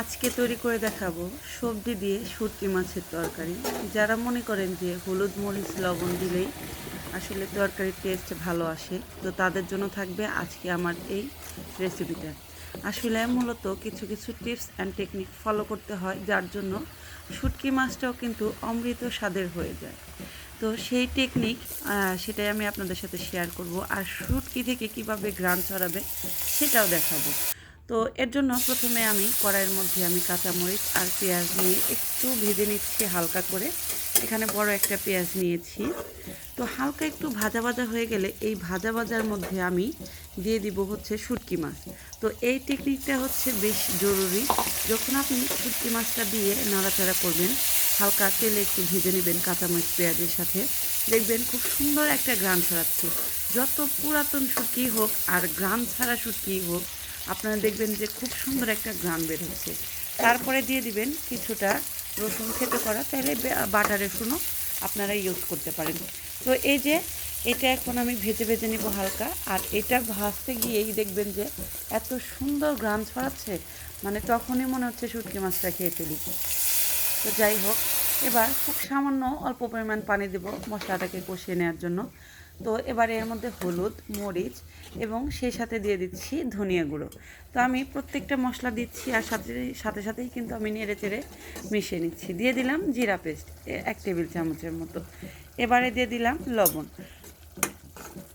আজকে তৈরি করে দেখাবো সবজি দিয়ে শুটকি মাছের তরকারি। যারা মনে করেন যে হলুদ মরিচ, লবণ দিলেই আসলে তরকারির টেস্ট ভালো আসে, তো তাদের জন্য থাকবে আজকে আমার এই রেসিপিটা আসলে মূলত কিছু কিছু টিপস অ্যান্ড টেকনিক ফলো করতে হয়, যার জন্য শুটকি মাছটাও কিন্তু অমৃত স্বাদের হয়ে যায়। তো সেই টেকনিক সেটাই আমি আপনাদের সাথে শেয়ার করব। আর শুটকি থেকে কীভাবে গ্রান ছড়াবে সেটাও দেখাবো। তো এর জন্য প্রথমে আমি কড়াইয়ের মধ্যে আমি কাঁচামরিচ আর পেঁয়াজ নিয়ে একটু ভেজে নিচ্ছি হালকা করে। এখানে বড় একটা পেঁয়াজ নিয়েছি। তো হালকা একটু ভাজা ভাজা হয়ে গেলে এই ভাজা ভাজার মধ্যে আমি দিয়ে দিব হচ্ছে শুটকি মাছ। তো এই টেকনিকটা হচ্ছে বেশ জরুরি। যখন আপনি শুটকি মাছটা দিয়ে নাড়াচাড়া করবেন, হালকা তেলে একটু ভেজে নেবেন কাঁচামরিচ, পেঁয়াজের সাথে। দেখবেন খুব সুন্দর একটা গ্রাম ছড়াচ্ছে। যত পুরাতন শুটকি হোক আর গ্রাম ছাড়া শুটকি হোক আপনারা দেখবেন যে খুব সুন্দর একটা গ্রাম বের হচ্ছে তারপরে দিয়ে দিবেন কিছুটা রসুন খেতে করা, তাহলে বাটার রসুনও আপনারা ইউজ করতে পারেন। তো এই যে, এটা এখন আমি ভেজে ভেজে নিব হালকা, আর এটা ভাজতে গিয়েই দেখবেন যে এত সুন্দর গ্রাম ছড়াচ্ছে মানে তখনই মনে হচ্ছে শুটকি মাছটা খেয়ে ফেলি। তো যাই হোক, এবার খুব সামান্য অল্প পরিমাণ পানি দেব মশলাটাকে কষিয়ে নেওয়ার জন্য। তো এবারে এর মধ্যে হলুদ মরিচ এবং সেই সাথে দিয়ে দিচ্ছি ধনিয়া গুঁড়ো। তো আমি প্রত্যেকটা মশলা দিচ্ছি আর সাথে সাথে সাথেই কিন্তু আমি নেড়ে চেড়ে মিশিয়ে নিচ্ছি। দিয়ে দিলাম জিরা পেস্ট এক টেবিল চামচের মতো। এবারে দিয়ে দিলাম লবণ।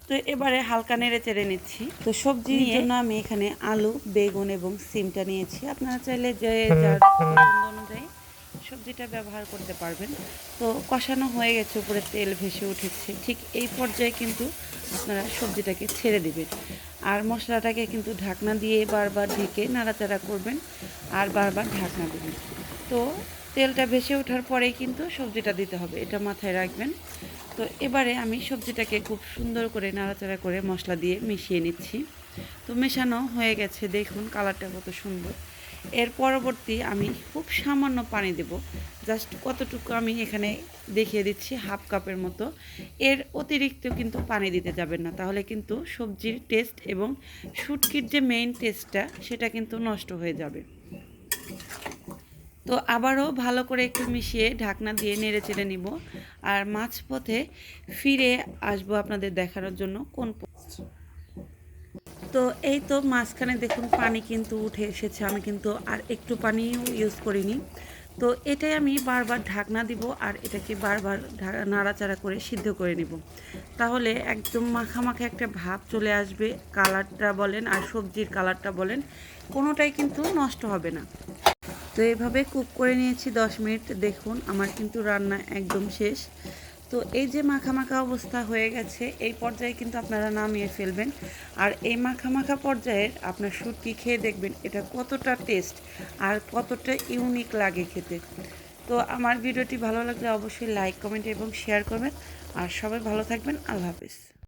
তো এবারে হালকা নেড়ে চেড়ে নিচ্ছি। তো সবজির জন্য আমি এখানে আলু বেগুন এবং সিমটা নিয়েছি। আপনারা চাইলে যে যার অনুযায়ী সবজিটা ব্যবহার করতে পারবেন। তো কষানো হয়ে গেছে, উপরে তেল ভেসে উঠেছে। ঠিক এই পর্যায়ে কিন্তু আপনারা সবজিটাকে ছেড়ে দিবেন। আর মশলাটাকে কিন্তু ঢাকনা দিয়ে বারবার ঢেকে নাড়াচাড়া করবেন আর বারবার ঢাকনা দেবেন। তো তেলটা ভেসে ওঠার পরেই কিন্তু সবজিটা দিতে হবে, এটা মাথায় রাখবেন। তো এবারে আমি সবজিটাকে খুব সুন্দর করে নাড়াচাড়া করে মশলা দিয়ে মিশিয়ে নিচ্ছি। তো মেশানো হয়ে গেছে, দেখুন কালারটা কত সুন্দর। এর পরবর্তী আমি খুব সামান্য পানি দেব। জাস্ট কতটুকু আমি এখানে দেখিয়ে দিচ্ছি, হাফ কাপের মতো। এর অতিরিক্ত কিন্তু পানি দিতে যাবেন না। তাহলে কিন্তু সবজির টেস্ট এবং শুটকির যে মেইন টেস্টটা সেটা কিন্তু নষ্ট হয়ে যাবে। তো আবারও ভালো করে একটু মিশিয়ে ঢাকনা দিয়ে নেড়ে চেড়ে নিব। আর মাঝপথে ফিরে আসব আপনাদের দেখানোর জন্য কোন তো এই তো মাঝখানে দেখুন পানি কিন্তু উঠে এসেছে, আমি কিন্তু আর একটু পানিও ইউজ করিনি। তো এটাই আমি বারবার ঢাকনা দিব আর এটাকে বারবার নাড়াচাড়া করে সিদ্ধ করে নিব। তাহলে একদম মাখা মাখা একটা ভাব চলে আসবে, কালারটা বলেন আর সবজির কালারটা বলেন, কোনোটাই কিন্তু নষ্ট হবে না। তো এভাবে কুক করে নিয়েছি দশ মিনিট, দেখুন আমার কিন্তু রান্না একদম শেষ। তো এই যে মাখামাখা মাখা অবস্থা হয়ে গেছে, এই পর্যায়ে কিন্তু আপনারা নামিয়ে ফেলবেন। আর এই মাখামাখা মাখা পর্যায়ের আপনার শুটকি খেয়ে দেখবেন, এটা কতটা টেস্ট আর কতটা ইউনিক লাগে খেতে। তো আমার ভিডিওটি ভালো লাগলে অবশ্যই লাইক কমেন্ট এবং শেয়ার করবেন। আর সবাই ভালো থাকবেন, আল্লাহ হাফিজ।